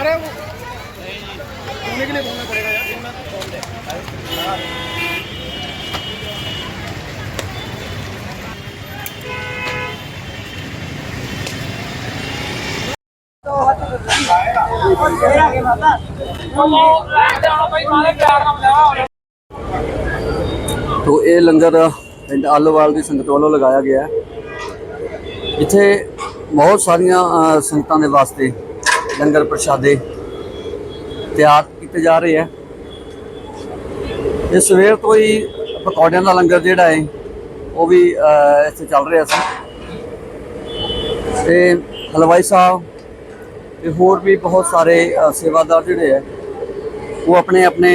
अरे वो बोलने के लिए बोलना पड़ेगा यार बोलना बोल दे ਤੋ ਇਹ ਲੰਗਰ ਪਿੰਡ ਆਲੋਵਾਲ ਦੀ ਸੰਗਤ ਵੱਲੋਂ ਲਗਾਇਆ ਗਿਆ ਹੈ ਇੱਥੇ ਬਹੁਤ ਸਾਰੀਆਂ ਅ, ਸੰਗਤਾਂ ਦੇ ਵਾਸਤੇ ਲੰਗਰ ਪ੍ਰਸ਼ਾਦੇ ਤਿਆਰ ਕੀਤੇ ਜਾ ਰਹੇ ਹੈ ਇਹ ਸਵੇਰ ਤੋਂ ਹੀ ਪਕੌੜਿਆਂ ਦਾ ਲੰਗਰ ਜਿਹੜਾ ਹੈ, ਉਹ ਵੀ ਇੱਥੇ ਚੱਲ ਰਿਹਾ ਸੀ। ਤੇ ਹਲਵਾਈ ਸਾਹਿਬ ਤੇ ਹੋਰ ਵੀ ਬਹੁਤ ਸਾਰੇ ਸੇਵਾਦਾਰ ਜਿਹੜੇ ਹੈ, ਉਹ ਆਪਣੇ ਆਪਣੇ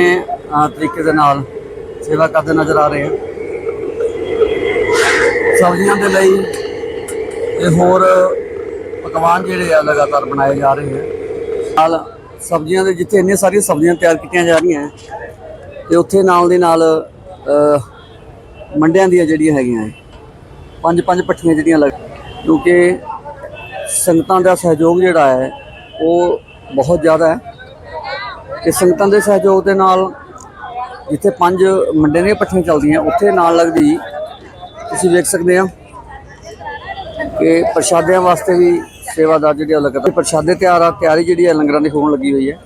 ਤਰੀਕੇ ਦੇ ਨਾਲ ਸੇਵਾ ਕਰਦੇ ਨਜ਼ਰ ਆ ਰਹੇ ਹਨ ਸਬਜ਼ੀਆਂ ਦੇ ਲਈ ਤੇ ਹੋਰ ਪਕਵਾਨ ਜਿਹੜੇ ਆ ਲਗਾਤਾਰ ਬਣਾਏ ਜਾ ਰਹੇ ਹਨ ਨਾਲ ਸਬਜ਼ੀਆਂ ਦੇ ਜਿੱਥੇ ਇੰਨੀਆਂ ਸਾਰੀਆਂ ਸਬਜ਼ੀਆਂ ਤਿਆਰ ਕੀਤੀਆਂ ਜਾ ਰਹੀਆਂ ਹੈ, ਤੇ ਉੱਥੇ ਨਾਲ ਦੀ ਨਾਲ ਮੰਡਿਆਂ ਦੀਆਂ ਜਿਹੜੀਆਂ ਹੈਗੀਆਂ ਪੰਜ ਪੰਜ ਪੱਠੀਆਂ ਜਿਹੜੀਆਂ ਲੱਗ ਕਿਉਂਕਿ ਸੰਗਤਾਂ ਦਾ ਸਹਿਯੋਗ ਜਿਹੜਾ ਹੈ ਉਹ ਬਹੁਤ ਜ਼ਿਆਦਾ ਹੈ। ਤੇ ਸੰਗਤਾਂ ਦੇ ਸਹਿਯੋਗ ਦੇ ਨਾਲ ਜਿੱਥੇ ਪੰਜ ਮੰਡੇ ਦੀਆਂ ਪੱਠੀਆਂ ਚੱਲਦੀਆਂ ਉੱਥੇ ਨਾਲ ਲੱਗਦੀ ਤੁਸੀਂ ਵੇਖ ਸਕਦੇ ਹੋ ਕਿ ਪ੍ਰਸ਼ਾਦਿਆਂ ਵਾਸਤੇ ਵੀ ਸੇਵਾਦਾਰ ਜਿਹੜੇ ਆ ਲਗਾਤਾਰ ਪ੍ਰਸ਼ਾਦੇ ਤਿਆਰ ਆ, ਤਿਆਰੀ ਜਿਹੜੀ ਹੈ ਲੰਗਰਾਂ ਦੀ ਹੋਣ ਲੱਗੀ ਹੋਈ ਹੈ।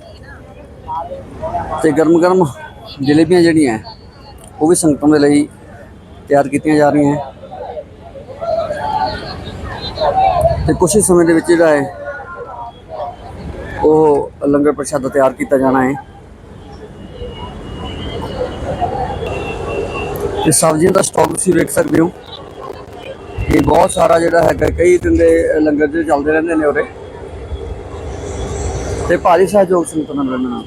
ਤੇ ਗਰਮ ਗਰਮ ਜਲੇਬੀਆਂ ਜਿਹੜੀਆਂ ਉਹ ਵੀ ਸੰਗਤਾਂ ਦੇ ਲਈ ਤਿਆਰ ਕੀਤੀਆਂ ਜਾ ਰਹੀਆਂ ਹੈ। ਤੇ ਕੁਝ ਹੀ ਸਮੇਂ ਦੇ ਵਿੱਚ ਜਿਹੜਾ ਹੈ, ਉਹ ਲੰਗਰ ਪ੍ਰਸ਼ਾਦਾ ਤਿਆਰ ਕੀਤਾ ਜਾਣਾ ਹੈ। ਤੇ ਸਬਜ਼ੀਆਂ ਦਾ ਸਟਾਕ ਤੁਸੀਂ ਵੇਖ ਸਕਦੇ ਹੋ। ਇਹ ਬਹੁਤ ਸਾਰਾ ਜਿਹੜਾ ਹੈਗਾ, ਕਈ ਦਿਨ ਦੇ ਲੰਗਰ ਜਿਹੜੇ ਚੱਲਦੇ ਰਹਿੰਦੇ ਨੇ ਉਰੇ। ਤੇ ਭਾਰੀ ਸਹਿਯੋਗ ਸੰਗਤਾਂ ਨਾਲ ਰਹਿਣਾ